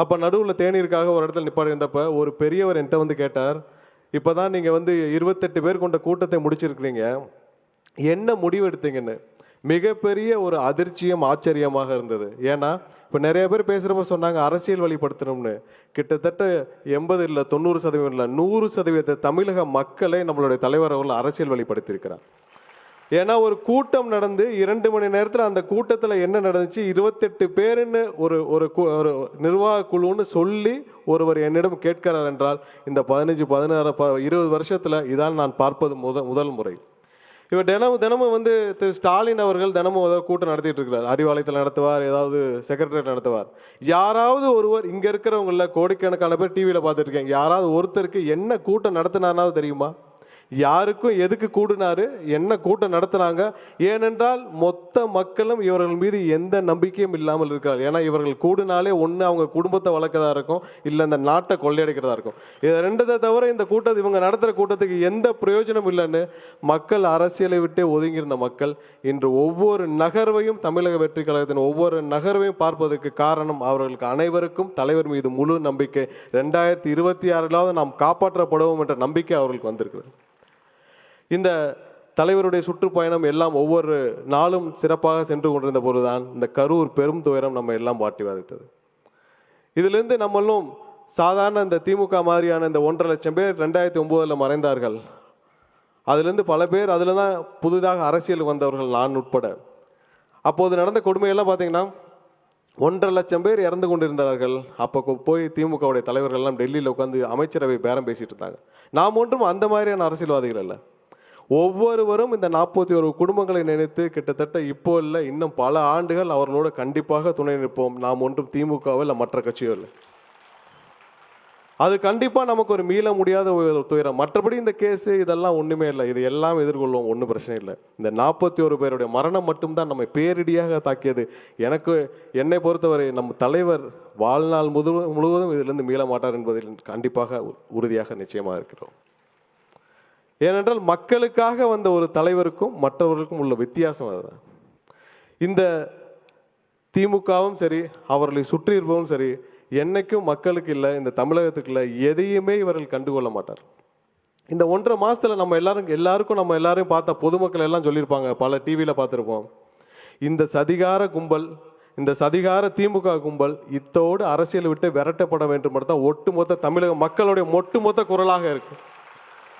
அப்போ நடுவில் தேநீருக்காக ஒரு இடத்துல நிப்பாடி இருந்தப்போ ஒரு பெரியவர் என்கிட்ட வந்து கேட்டார் இப்போ தான் நீங்கள் வந்து இருபத்தெட்டு பேர் கொண்ட கூட்டத்தை முடிச்சிருக்கிறீங்க. என்ன முடிவு எடுத்தீங்கன்னு? மிகப்பெரிய ஒரு அதிர்ச்சியும் ஆச்சரியமாக இருந்தது. ஏன்னா இப்போ நிறைய பேர் பேசுகிறப்ப சொன்னாங்க அரசியல் வழிபடுத்தணும்னு. கிட்டத்தட்ட எண்பது இல்லை தொண்ணூறு சதவீதம் இல்லை நூறு சதவீதத்தை தமிழக மக்களை நம்மளுடைய தலைவர் அவர்கள் அரசியல் வழிபடுத்தியிருக்கிறார். ஏன்னா ஒரு கூட்டம் நடந்து இரண்டு மணி நேரத்தில் அந்த கூட்டத்தில் என்ன நடந்துச்சு? இருபத்தெட்டு பேருன்னு ஒரு ஒரு ஒரு நிர்வாக குழுன்னு சொல்லி ஒருவர் என்னிடம் கேட்கிறார் என்றால் இந்த பதினஞ்சு பதினாறு ப இருபது வருஷத்தில் இதான் நான் பார்ப்பது முத முதல் முறை. இவர் தினமும் தினமும் வந்து திரு ஸ்டாலின் அவர்கள் தினமும் ஏதாவது கூட்டம் நடத்திட்டு இருக்கிறார். அறிவாலயத்தில் நடத்துவார் ஏதாவது செக்ரட்டரியேட் நடத்துவார். யாராவது ஒருவர் இங்கே இருக்கிறவங்கள கோடிக்கணக்கான பேர் டிவியில் பார்த்துட்டு இருக்காங்க. யாராவது ஒருத்தருக்கு என்ன கூட்டம் நடத்தினாராவது தெரியுமா? யாருக்கும் எதுக்கு கூடினாரு? என்ன கூட்டம் நடத்துனாங்க? ஏனென்றால் மொத்த மக்களும் இவர்கள் மீது எந்த நம்பிக்கையும் இல்லாமல் இருக்கிறார் ஏன்னா இவர்கள் கூடினாலே ஒன்று அவங்க குடும்பத்தை வளர்க்கதா இருக்கும் இல்லை இந்த நாட்டை கொள்ளையடிக்கிறதா இருக்கும். இதை ரெண்டதை தவிர இந்த கூட்டத்தை இவங்க நடத்துகிற கூட்டத்துக்கு எந்த பிரயோஜனம் இல்லைன்னு மக்கள் அரசியலை விட்டே ஒதுங்கியிருந்த மக்கள் இன்று ஒவ்வொரு நகர்வையும் தமிழக வெற்றி கழகத்தின் ஒவ்வொரு நகர்வையும் பார்ப்பதற்கு காரணம் அவர்களுக்கு அனைவருக்கும் தலைவர் மீது முழு நம்பிக்கை. ரெண்டாயிரத்தி இருபத்தி ஆறிலாவது நாம் காப்பாற்றப்படுவோம் என்ற நம்பிக்கை அவர்களுக்கு வந்திருக்கிறது. இந்த தலைவருடைய சுற்றுப்பயணம் எல்லாம் ஒவ்வொரு நாளும் சிறப்பாக சென்று கொண்டிருந்த பொழுதுதான் இந்த கரூர் பெரும் துயரம் நம்ம எல்லாம் வாட்டி வதைத்தது. இதிலிருந்து நம்மளும் சாதாரண இந்த திமுக மாதிரியான இந்த ஒன்றரை லட்சம் பேர் ரெண்டாயிரத்தி ஒம்போதில் மறைந்தார்கள். அதுலேருந்து பல பேர் அதில் தான் புதிதாக அரசியல் வந்தவர்கள் நான் உட்பட. அப்போது நடந்த கொடுமையெல்லாம் பார்த்தீங்கன்னா ஒன்றரை லட்சம் பேர் இறந்து கொண்டிருந்தார்கள். அப்போ போய் திமுகவுடைய தலைவர்கள் எல்லாம் டெல்லியில் உட்காந்து அமைச்சரவை பேரம் பேசிகிட்டு இருந்தாங்க. நாம் ஒன்றும் அந்த மாதிரியான அரசியல்வாதிகள் இல்லை ஒவ்வொருவரும் இந்த நாற்பத்தி ஒரு குடும்பங்களை நினைத்து கிட்டத்தட்ட இப்போ இல்லை இன்னும் பல ஆண்டுகள் அவர்களோடு கண்டிப்பாக துணை நிற்போம். நாம் ஒன்றும் திமுகவோ இல்லை மற்ற கட்சியோ இல்லை. அது கண்டிப்பாக நமக்கு ஒரு மீள முடியாத ஒரு துயரம். மற்றபடி இந்த கேஸு இதெல்லாம் ஒன்றுமே இல்லை. இது எல்லாம் எதிர்கொள்வோம் ஒன்றும் பிரச்சனை இல்லை. இந்த நாற்பத்தி ஒரு பேருடைய மரணம் மட்டும்தான் நம்மை பேரிடியாக தாக்கியது. எனக்கு என்னை பொறுத்தவரை நம் தலைவர் வாழ்நாள் முழு முழுவதும் இதிலிருந்து மீள மாட்டார் என்பதில் கண்டிப்பாக உ- உறுதியாக நிச்சயமாக இருக்கிறோம். ஏனென்றால் மக்களுக்காக வந்த ஒரு தலைவருக்கும் மற்றவர்களுக்கும் உள்ள வித்தியாசம் அதுதான். இந்த திமுகவும் சரி அவர்களை சுற்றி இருப்பவும் சரி என்னைக்கும் மக்களுக்கு இல்லை இந்த தமிழகத்துக்கு இல்லை எதையுமே இவர்கள் கண்டுகொள்ள மாட்டார் இந்த ஒன்றரை மாதத்தில் நம்ம எல்லாரும் எல்லாருக்கும் நம்ம எல்லாரையும் பார்த்தா பொதுமக்கள் எல்லாம் சொல்லியிருப்பாங்க பல டிவியில் பார்த்துருப்போம். இந்த சதிகார கும்பல் இந்த சதிகார திமுக கும்பல் இத்தோடு அரசியல் விட்டு விரட்டப்பட வேண்டும் தான் ஒட்டுமொத்த தமிழக மக்களுடைய ஒட்டுமொத்த குரலாக இருக்குது